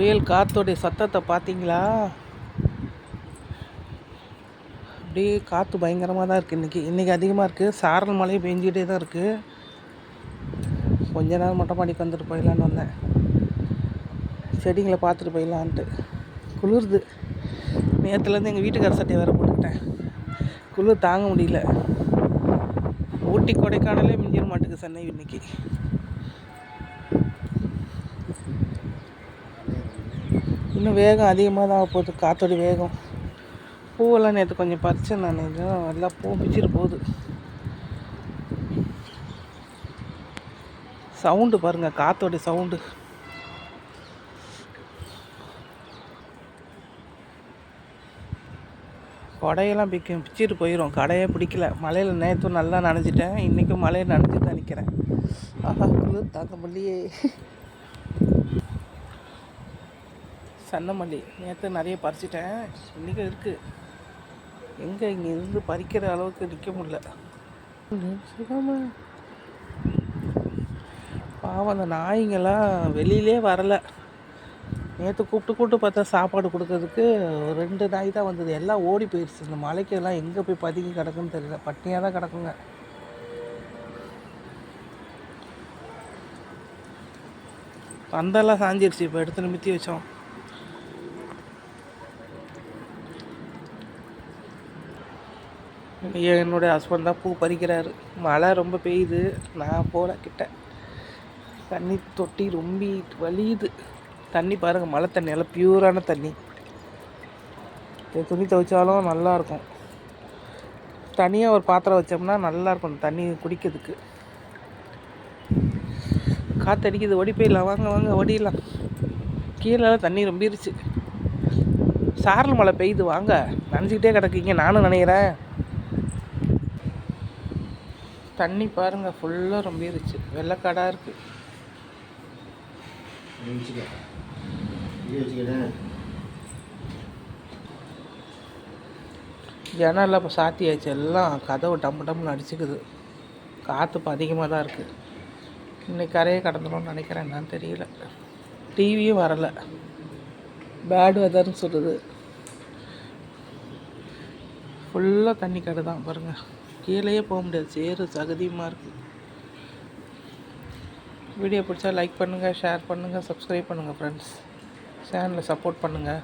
புயல் காற்றுடைய சத்தத்தை பார்த்தீங்களா? அப்படியே காற்று பயங்கரமாக தான் இருக்குது இன்றைக்கி இன்றைக்கி அதிகமாக இருக்குது சாரல் மழையும் பெஞ்சிக்கிட்டே தான் இருக்குது கொஞ்ச நேரம் மொட்டை மாடிக்கு வந்துட்டு போயிடலான்னு வந்தேன். செடிங்களை பார்த்துட்டு போயிடலான்ட்டு. குளிருது. நேற்றுலேருந்து எங்கள் வீட்டுக்கார சட்டையை வேறு போட்டுக்கிட்டேன். குளிர் தாங்க முடியல. ஊட்டி கொடைக்கானலே மிஞ்சிட மாட்டேங்குது சென்னை இன்னைக்கு. இன்னும் வேகம் அதிகமாக தான் ஆக போகுது. காற்றோட வேகம். பூவெல்லாம் நேற்று கொஞ்சம் பறிச்சேன் நான். இதெல்லாம் எல்லாம் பூ பிச்சுட்டு போகுது. சவுண்டு பாருங்கள் காற்றோட சவுண்டு. கொடையெல்லாம் பிக்கும் பிச்சுட்டு போயிடும் கடையே பிடிக்கல. மழையில் நேற்றும் நல்லா நனைஞ்சிட்டேன். இன்றைக்கும் மழையை நனைஞ்சி தான் நிற்கிறேன் ஆஹா குளிர் தாங்க முடியே சன்னமல்லி. நேற்று நிறைய பறிச்சிட்டேன். இன்றைக்கும் இருக்குது எங்கே இங்கே இருந்து பறிக்கிற அளவுக்கு நிற்க முடியல. பாவம் அந்த நாய்ங்கெல்லாம் வெளியிலே வரலை. நேற்று கூப்பிட்டு கூப்பிட்டு பார்த்தா சாப்பாடு கொடுக்கறதுக்கு ஒரு ரெண்டு நாய் தான் வந்தது. எல்லாம் ஓடி போயிடுச்சு இந்த மலைக்கு எல்லாம் எங்கே போய் பதுங்கி கிடக்குன்னு தெரியல. பட்டினியாக தான் கிடக்குங்க. பந்தெல்லாம் சாஞ்சிருச்சு. இப்போ எடுத்து நிமித்தி வச்சோம். என்னுடைய ஹஸ்பண்ட் தான் பூ பறிக்கிறாரு. மழை ரொம்ப பெய்யுது. நான் போகல கிட்ட. தண்ணி தொட்டி ரொம்ப வலியுது. தண்ணி பாருங்கள் மழை தண்ணி. எல்லாம் பியூரான தண்ணி. துணி துவைச்சாலும் நல்லாயிருக்கும் தனியாக ஒரு பாத்திரம் வச்சோம்னா நல்லாயிருக்கும் அந்த தண்ணி குடிக்கிறதுக்கு. காற்றடிக்குது ஓடி போயிடலாம். வாங்க வாங்க ஓடிடலாம். கீழே தண்ணி ரொம்பிருச்சு. சாரல் மழை பெய்யுது. வாங்க. நனைஞ்சிக்கிட்டே கிடக்குங்க நானும் நினைக்கிறேன் தண்ணி பாருங்கள் ஃபுல்லாக ரொம்பிருச்சு வெள்ளைக்காடாக இருக்குது ஜன்னலில் இப்போ சாத்தியாச்சு. எல்லாம் கதவு டம்மு டம்முன்னு அடிச்சுக்குது. காற்று இப்போ அதிகமாக தான் இருக்குது இன்னைக்கு கரையை கடந்துடும் நினைக்கிறேன். என்னன்னு தெரியல. டிவியும் வரலை. பேட் வெதர்னு சொல்லுது. ஃபுல்லாக தண்ணி கடை தான் பாருங்கள் கீழேயே போக முடியாது. சேரு சகதியமாக இருக்குது வீடியோ பிடிச்சா லைக் பண்ணுங்கள் ஷேர் பண்ணுங்கள் சப்ஸ்கிரைப் பண்ணுங்கள் ஃப்ரெண்ட்ஸ் சேனலை சப்போர்ட் பண்ணுங்கள்